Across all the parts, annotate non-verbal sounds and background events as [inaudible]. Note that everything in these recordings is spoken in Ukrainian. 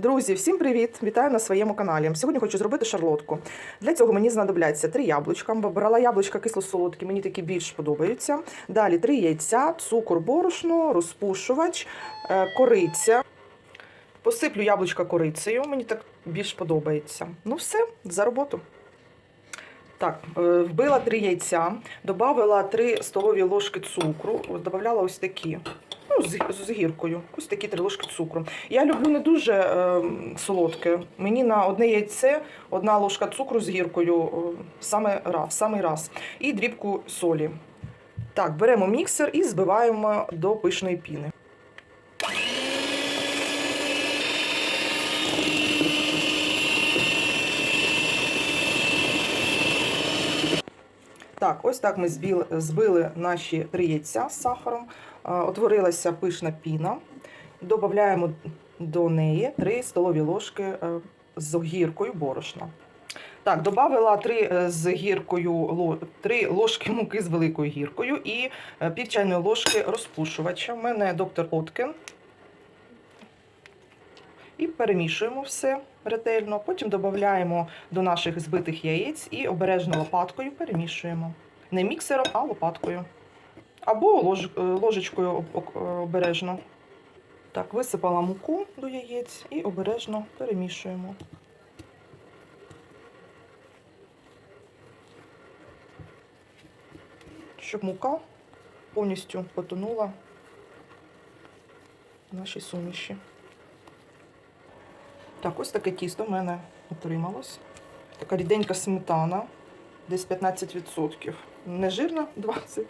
Друзі, всім привіт! Вітаю на своєму каналі. Сьогодні хочу зробити шарлотку. Для цього мені знадобляться три яблучка. Брала яблучка кисло-солодкі, мені такі більш подобаються. Далі три яйця, цукор, борошно, розпушувач, е, кориця. Посиплю яблучка корицею, мені так більш подобається. Ну все, за роботу. Так, е, вбила три яйця, додала 3 столові ложки цукру, додавала ось такі. Ну, з, з гіркою. Ось такі три ложки цукру. Я люблю не дуже е, солодке. Мені на одне яйце одна ложка цукру з гіркою е, саме раз, самий раз. І дрібку солі. Так, беремо міксер і збиваємо до пишної піни. Так, ось так ми збіли, збили наші три яйця з сахаром. Е, Утворилася пишна піна. Додаємо до неї 3 столові ложки е, з гіркою борошна. Так, додала 3 з гіркою 3 ложки муки з великою гіркою і е, пів чайної ложки розпушувача. У мене доктор Откен. І перемішуємо все ретельно. Потім додаємо до наших збитих яєць і обережно лопаткою перемішуємо. Не міксером, а лопаткою. Або лож, е, ложечкою е, обережно. Так, висипала муку до яєць і обережно перемішуємо. Щоб мука повністю потонула в нашій суміші. Так, ось таке тісто в мене отрималось. Така ріденька сметана, десь 15%. Не жирна [laughs] 20%,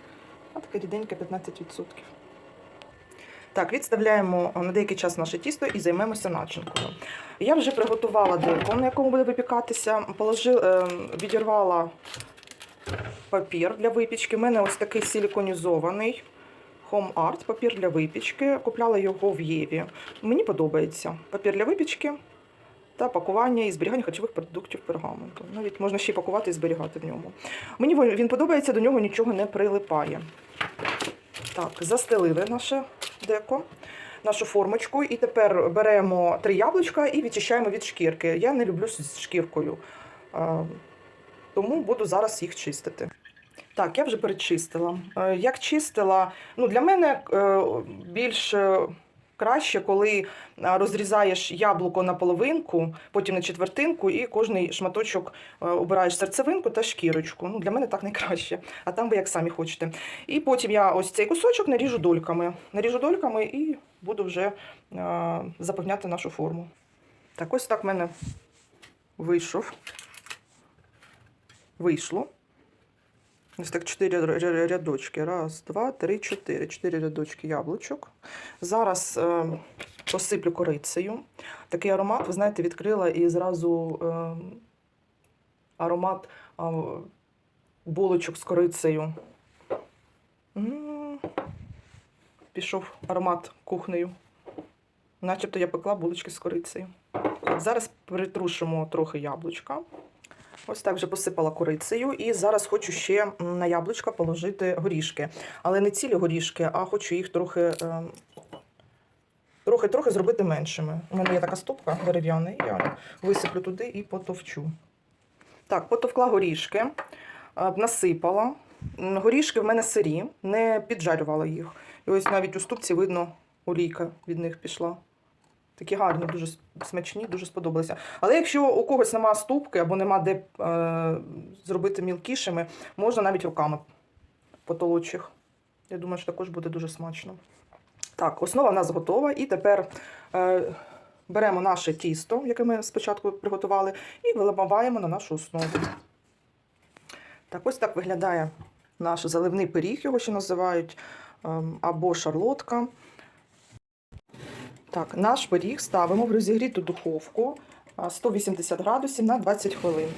а така ріденька 15%. Так, відставляємо на деякий час наше тісто і займемося начинкою. Я вже приготувала деко, на якому буде випікатися. Положи, е, відірвала папір для випічки. У мене ось такий силіконізований Home Art, папір для випічки. Купляла його в Єві. Мені подобається. Папір для випічки та пакування і зберігання харчових продуктів пергаменту. Навіть можна ще й пакувати і зберігати в ньому. Мені він- подобається, до нього нічого не прилипає. Так, застелили наше деко, нашу формочку. І тепер беремо три яблучка і відчищаємо від шкірки. Я не люблю з шкіркою, тому буду зараз їх чистити. Так, я вже перечистила. Е, Як чистила, ну для мене е, більш е, краще, коли е, розрізаєш яблуко на половинку, потім на четвертинку, і кожний шматочок е, обираєш серцевинку та шкірочку. Ну, для мене так найкраще, а там ви як самі хочете. І потім я ось цей кусочок наріжу дольками. Наріжу дольками і буду вже е, заповняти нашу форму. Так, ось так в мене вийшов. Вийшло. Ось так чотири ря- ря- рядочки. Раз, два, три, чотири. Чотири рядочки яблучок. Зараз е, посиплю корицею. Такий аромат, ви знаєте, відкрила і зразу е, аромат е, булочок з корицею. Пішов аромат кухнею. Начебто я пекла булочки з корицею. Зараз притрушимо трохи яблучка. Ось так вже посипала корицею. І зараз хочу ще на яблучка положити горішки. Але не цілі горішки, а хочу їх трохи. Трохи-трохи зробити меншими. У мене є така стопка дерев'яна, я висиплю туди і потовчу. Так, потовкла горішки, е, насипала. Горішки в мене сирі, не піджарювала їх. І ось навіть у ступці видно, олійка від них пішла. Такі гарні, дуже смачні, дуже сподобалися. Але якщо у когось нема ступки або нема де е, зробити мілкішими, можна навіть руками потолочь їх. Я думаю, що також буде дуже смачно. Так, основа в нас готова. І тепер е, беремо наше тісто, яке ми спочатку приготували, і виливаємо на нашу основу. Так, ось так виглядає наш заливний пиріг, його ще називають, ем, або шарлотка. Так, наш пиріг ставимо в розігріту духовку 180 градусів на 20 хвилин.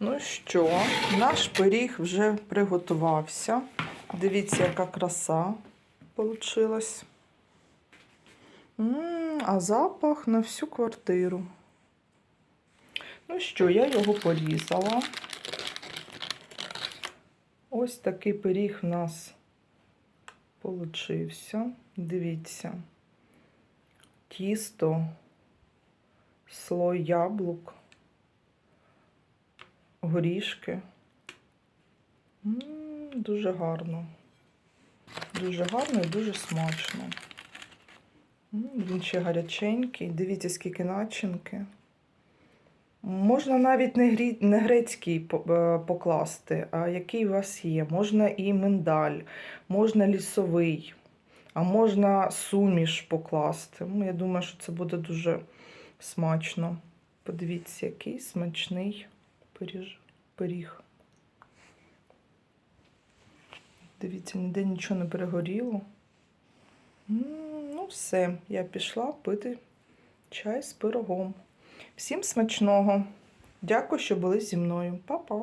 Ну що, наш пиріг вже приготувався. Дивіться, яка краса вийшла. А запах на всю квартиру. Ну що, я його порізала. Ось такий пиріг в нас получився. Дивіться. тісто, слой яблук, горішки. Дуже гарно. Дуже гарно і дуже смачно. Він ще гаряченький. Дивіться, скільки начинки. Можна навіть не, грецький е, покласти, а який у вас є. Можна і миндаль, можна лісовий, а можна суміш покласти. Ну, я думаю, що це буде дуже смачно. Подивіться, який смачний пиріг. Дивіться, ніде нічого не перегоріло. Ну, все, я пішла пити чай з пирогом. Всім смачного. Дякую, що були зі мною. Па-па.